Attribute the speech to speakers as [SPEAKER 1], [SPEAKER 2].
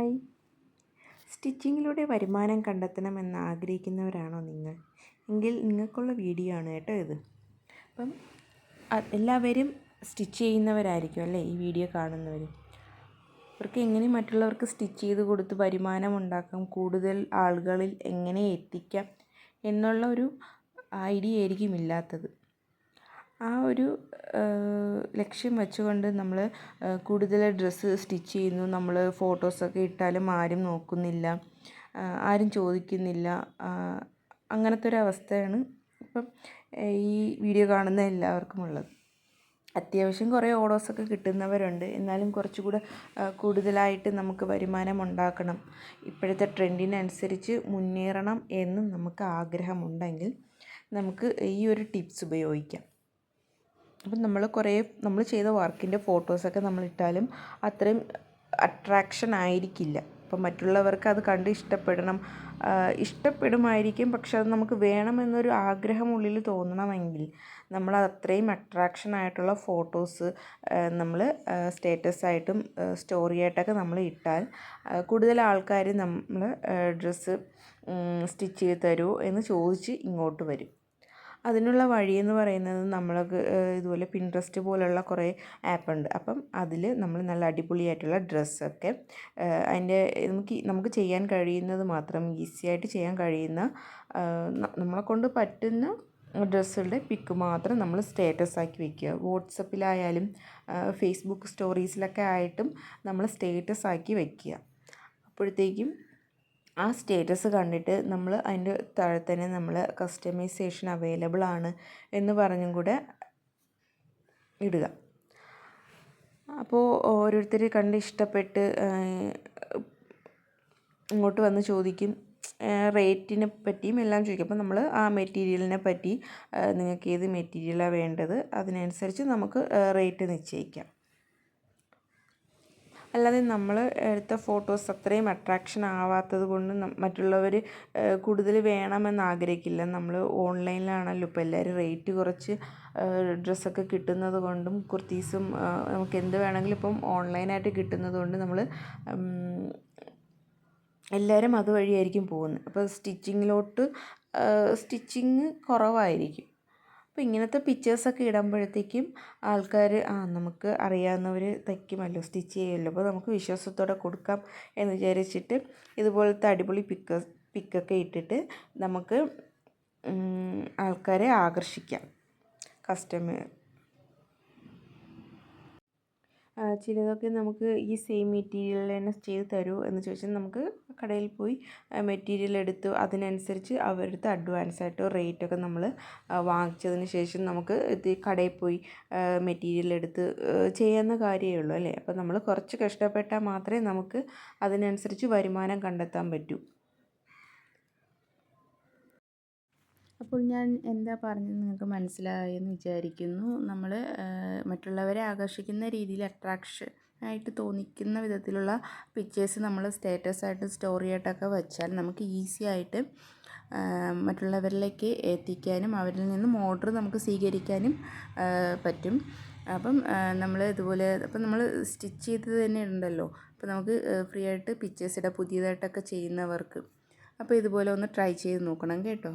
[SPEAKER 1] Hi സ്റ്റിച്ചിങ്ങിലൂടെ വരുമാനം കണ്ടെത്തണമെന്ന് ആഗ്രഹിക്കുന്നവരാണോ നിങ്ങൾ? എങ്കിൽ നിങ്ങൾക്കുള്ള വീഡിയോ ആണ് കേട്ടോ ഇത്. അപ്പം എല്ലാവരും സ്റ്റിച്ച് ചെയ്യുന്നവരായിരിക്കും അല്ലേ ഈ വീഡിയോ കാണുന്നവർ അവർക്ക് എങ്ങനെ മറ്റുള്ളവർക്ക് സ്റ്റിച്ച് ചെയ്ത് കൊടുത്ത് വരുമാനം ഉണ്ടാക്കാം? കൂടുതൽ ആളുകളിൽ എങ്ങനെ എത്തിക്കാം? എന്നുള്ള ഒരു ഐഡിയ ആയിരിക്കും ഇല്ലാത്തത്. ആ ഒരു ലക്ഷ്യം വെച്ചുകൊണ്ട് നമ്മൾ കൂടുതൽ ഡ്രസ്സ് സ്റ്റിച്ച് ചെയ്യുന്നു. നമ്മൾ ഫോട്ടോസൊക്കെ ഇട്ടാലും ആരും നോക്കുന്നില്ല. ആരും ചോദിക്കുന്നില്ല. അങ്ങനത്തെ ഒരു അവസ്ഥയാണ് ഇപ്പം ഈ വീഡിയോ കാണുന്ന എല്ലാവർക്കും ഉള്ളത്. അത്യാവശ്യം കുറേ ഓർഡേഴ്സൊക്കെ കിട്ടുന്നവരുണ്ട്. എന്നാലും കുറച്ചുകൂടെ കൂടുതലായിട്ട് നമുക്ക് വരുമാനം ഉണ്ടാക്കണം. ഇപ്പോഴത്തെ ട്രെൻഡിനനുസരിച്ച് മുന്നേറണം എന്ന് നമുക്ക് ആഗ്രഹമുണ്ടെങ്കിൽ നമുക്ക് ഈ ഒരു ടിപ്സ് ഉപയോഗിക്കാം. അപ്പം നമ്മൾ കുറേ നമ്മൾ ചെയ്ത വർക്കിന്റെ ഫോട്ടോസൊക്കെ നമ്മളിട്ടാലും അത്രയും അട്രാക്ഷൻ ആയിരിക്കില്ല. അപ്പം മറ്റുള്ളവർക്ക് അത് കണ്ട് ഇഷ്ടപ്പെടണം. ഇഷ്ടപ്പെടുമായിരിക്കും. പക്ഷെ അത് നമുക്ക് വേണമെന്നൊരു ആഗ്രഹം ഉള്ളിൽ തോന്നണമെങ്കിൽ നമ്മൾ അത്രയും അട്രാക്ഷൻ ആയിട്ടുള്ള ഫോട്ടോസ് നമ്മൾ സ്റ്റേറ്റസ് ആയിട്ടും സ്റ്റോറി ആയിട്ടൊക്കെ നമ്മൾ ഇട്ടാൽ കൂടുതൽ ആൾക്കാർ നമ്മൾ ഡ്രസ്സ് സ്റ്റിച്ച് ചെയ്ത് തരുമോ എന്ന് ചോദിച്ച് ഇങ്ങോട്ട് വരും. അതിനുള്ള വഴി എന്ന് പറയുന്നത് നമ്മൾ ഇതുപോലെ പിൻട്രസ്റ്റ് പോലുള്ള കുറേ ആപ്പ് ഉണ്ട്. അപ്പം അതിൽ നമ്മൾ നല്ല അടിപൊളിയായിട്ടുള്ള ഡ്രസ്സൊക്കെ അതിന്റെ നമുക്ക് നമുക്ക് ചെയ്യാൻ കഴിയുന്നത് മാത്രം ഈസി ആയിട്ട് ചെയ്യാൻ കഴിയുന്ന നമ്മളെ കൊണ്ട് പറ്റുന്ന ഡ്രസ്സുകളുടെ പിക്ക് മാത്രം നമ്മൾ സ്റ്റേറ്റസ് ആക്കി വെക്കുക. വാട്സപ്പിലായാലും ഫേസ്ബുക്ക് സ്റ്റോറീസിലൊക്കെ ആയിട്ടും നമ്മൾ സ്റ്റേറ്റസ് ആക്കി വെക്കുക. അപ്പോഴത്തേക്കും ആ സ്റ്റേറ്റസ് കണ്ടിട്ട് നമ്മൾ അതിന്റെ താഴെ തന്നെ നമ്മൾ കസ്റ്റമൈസേഷൻ അവൈലബിൾ ആണ് എന്ന് പറഞ്ഞും കൂടെ ഇടുക. അപ്പോൾ ഓരോരുത്തർ കണ്ട് ഇഷ്ടപ്പെട്ട് ഇങ്ങോട്ട് വന്ന് ചോദിക്കും റേറ്റിനെ പറ്റിയും എല്ലാം ചോദിക്കും. അപ്പോൾ നമ്മൾ ആ മെറ്റീരിയലിനെ പറ്റി നിങ്ങൾക്ക് ഏത് മെറ്റീരിയലാണ് വേണ്ടത് അതിനനുസരിച്ച് നമുക്ക് റേറ്റ് നിശ്ചയിക്കാം. അല്ലാതെ നമ്മൾ എടുത്ത ഫോട്ടോസ് അത്രയും അട്രാക്ഷൻ ആവാത്തത് കൊണ്ട് മറ്റുള്ളവർ കൂടുതൽ വേണമെന്ന് ആഗ്രഹിക്കില്ല. നമ്മൾ ഓൺലൈനിലാണല്ലോ ഇപ്പോൾ എല്ലാവരും റേറ്റ് കുറച്ച് ഡ്രസ്സൊക്കെ കിട്ടുന്നത് കൊണ്ടും കുർത്തീസും നമുക്ക് എന്ത് വേണമെങ്കിലും ഇപ്പം ഓൺലൈനായിട്ട് കിട്ടുന്നത് കൊണ്ട് നമ്മൾ എല്ലാവരും അതുവഴിയായിരിക്കും പോകുന്നത്. അപ്പോൾ സ്റ്റിച്ചിങ്ങിലോട്ട് സ്റ്റിച്ചിങ് കുറവായിരിക്കും. അപ്പോൾ ഇങ്ങനത്തെ പിക്ചേഴ്സൊക്കെ ഇടുമ്പോഴത്തേക്കും ആൾക്കാർ ആ നമുക്ക് അറിയാവുന്നവർ തയ്ക്കുമല്ലോ സ്റ്റിച്ച് ചെയ്യുമല്ലോ. അപ്പോൾ നമുക്ക് വിശ്വാസത്തോടെ കൊടുക്കാം എന്ന് വിചാരിച്ചിട്ട് ഇതുപോലത്തെ അടിപൊളി പിക്ക് പിക്കൊക്കെ ഇട്ടിട്ട് നമുക്ക് ആൾക്കാരെ ആകർഷിക്കാം. കസ്റ്റമർ ചിലതൊക്കെ നമുക്ക് ഈ സെയിം മെറ്റീരിയൽ തന്നെ ചെയ്ത് തരുമോ എന്ന് ചോദിച്ചാൽ നമുക്ക് കടയിൽ പോയി മെറ്റീരിയൽ എടുത്ത് അതിനനുസരിച്ച് അവരുടെ അഡ്വാൻസ് ആയിട്ട് റേറ്റൊക്കെ നമ്മൾ വാങ്ങിച്ചതിന് ശേഷം നമുക്ക് ഇത് കടയിൽ പോയി മെറ്റീരിയൽ എടുത്ത് ചെയ്യാവുന്ന കാര്യമേ ഉള്ളൂ അല്ലേ? അപ്പോൾ നമ്മൾ കുറച്ച് കഷ്ടപ്പെട്ടാൽ മാത്രമേ നമുക്ക് അതിനനുസരിച്ച് വരുമാനം കണ്ടെത്താൻ പറ്റൂ. അപ്പോൾ ഞാൻ എന്താ പറഞ്ഞത് നിങ്ങൾക്ക് മനസ്സിലായെന്ന് വിചാരിക്കുന്നു. നമ്മൾ മറ്റുള്ളവരെ ആകർഷിക്കുന്ന രീതിയിൽ അട്രാക്ഷൻ ആയിട്ട് തോന്നിക്കുന്ന വിധത്തിലുള്ള പിക്ചേഴ്സ് നമ്മൾ സ്റ്റാറ്റസ് ആയിട്ട് സ്റ്റോറി ആയിട്ടൊക്കെ വെച്ചാൽ നമുക്ക് ഈസി ആയിട്ട് മറ്റുള്ളവരിലേക്ക് എത്തിക്കാനും അവരിൽ നിന്നും ഓർഡർ നമുക്ക് സ്വീകരിക്കാനും പറ്റും. അപ്പം നമ്മൾ ഇതുപോലെ അപ്പം നമ്മൾ സ്റ്റിച്ച് ചെയ്ത് തന്നെ ഉണ്ടല്ലോ. അപ്പം നമുക്ക് ഫ്രീ ആയിട്ട് പിക്ചേഴ്സ് ഇടാം പുതിയതായിട്ടൊക്കെ ചെയ്യുന്നവർക്ക്. അപ്പോൾ ഇതുപോലെ ഒന്ന് ട്രൈ ചെയ്ത് നോക്കണം കേട്ടോ.